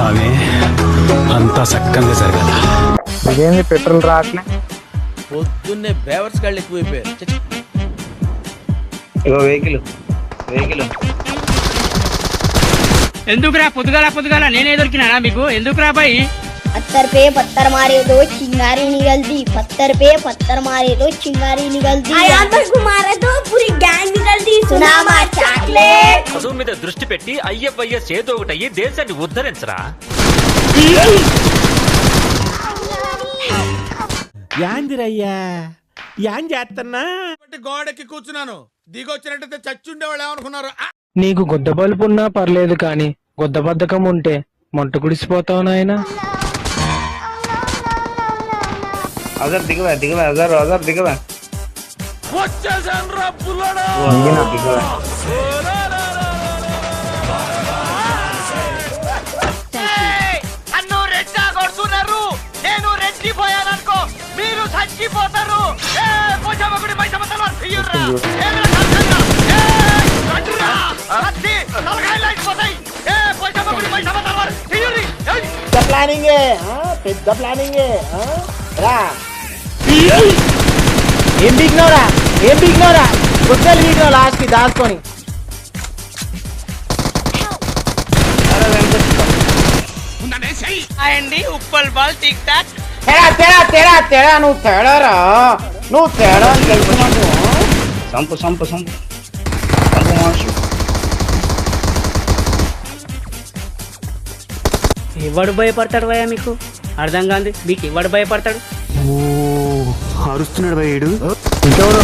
స్వామి అంతా సక్కంగా జరగాల ఇదేంది పెట్రోల్ రావట్లే పొద్దున్నే బేవర్స్ గాళ్ళు ఎక్కువైపోయారు చచ్చ. ఇగో వెహికల్ వెహికల్ ఎందుకురా పొద్దుగాల పొద్దుగాల నేనే దొరికినానా మీకు ఎందుకురా బాయ్ पत्थर पे पत्थर मारे तो चिंगारी निकलती पत्थर पे पत्थर मारे तो चिंगारी निकलती पर मारे तो पूरी गैंग निकलती सुना चॉकलेट చదువు మీద దృష్టి పెట్టి ఐఎఫ్ఐఎస్ ఏదో ఒకటి అయ్యి దేశాన్ని ఉద్ధరించరా? యాందిరయ్యా. యాన్ చేస్తున్నా గోడకి కూర్చున్నాను. దిగొచ్చినట్టయితే చచ్చుండేవాళ్ళు ఏమనుకున్నారు? ఆ! నీకు గుద్ద బలుపు ఉన్నా పర్లేదు కానీ గుద్ద బద్ధకం ఉంటే మొట్ట గుడిసిపోతావు నాయనా. అజర్ దిగవా దిగవా అజర్ అజర్ దిగవా. వచ్చేసాను రా పుల్లడా! దిగినా దిగవా. నన్ను రెచ్చా కొడుతున్నారు. నేను రెచ్చిపోయాననుకో మీరు చచ్చిపోతారు. ఏ, తలవారు తీయుర్రా. ఏమిరా చంచంగా? ఏ, రండిరా. కత్తి, తలకాయలు లేచిపోతాయి. ఏ, పోచమ్మగుడి ఏం బిగినవరా ఏం బిగినవరా గుద్దలు బిగినావు లాస్ట్కి దాచుకొని అండి ఉప్పల్ బాల్ టిక్ టాక్. తేడా తేడా తేడా తేడా నువ్వు తేడారా? నువ్వు తేడా అని తెలుసుకున్నావు సంపు సంపు సంపు సంపు ఎవడు భయపడతాడు భయ మీకు? అర్థం కాదు. మీకు ఎవడు భయపడతాడు? అరుస్తున్నాడు భయ్యుడు ఇంకెవరు?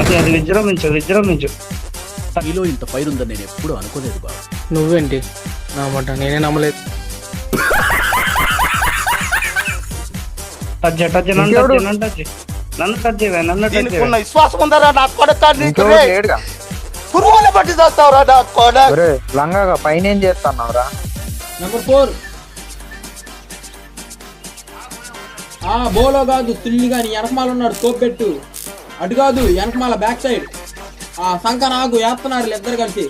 అది అది విజృంభించు విజృంభించు మీలో ఇంత పైరుందని నేను ఎప్పుడూ అనుకోలేదు బాబు నువ్వేంటి? నా మాట నేనే నమ్మలేదు. టచ్ చేయి, టచ్ చేయి, నన్ను టచ్ చేయి, నన్ను టచ్ చేయి. నన్ను టచ్ చేయవే నన్ను టచ్ చేయవే విశ్వాసం ఉందరా నా కొడక లేడుగా? పురుగులు పట్టి చేస్తావురా నా కొడక? ఒరే లంగాగా పైన ఏం చేస్తున్నావురా? నెంబర్ ఫోర్ ఆ బోలో కాదు తుల్లి గాని వెనకమాల ఉన్నాడు తోపెట్టు. అటు కాదు వెనకమాల బ్యాక్ సైడ్ ఆ సంక నాకు వేస్తున్నారు ఇద్దరు కలిసి.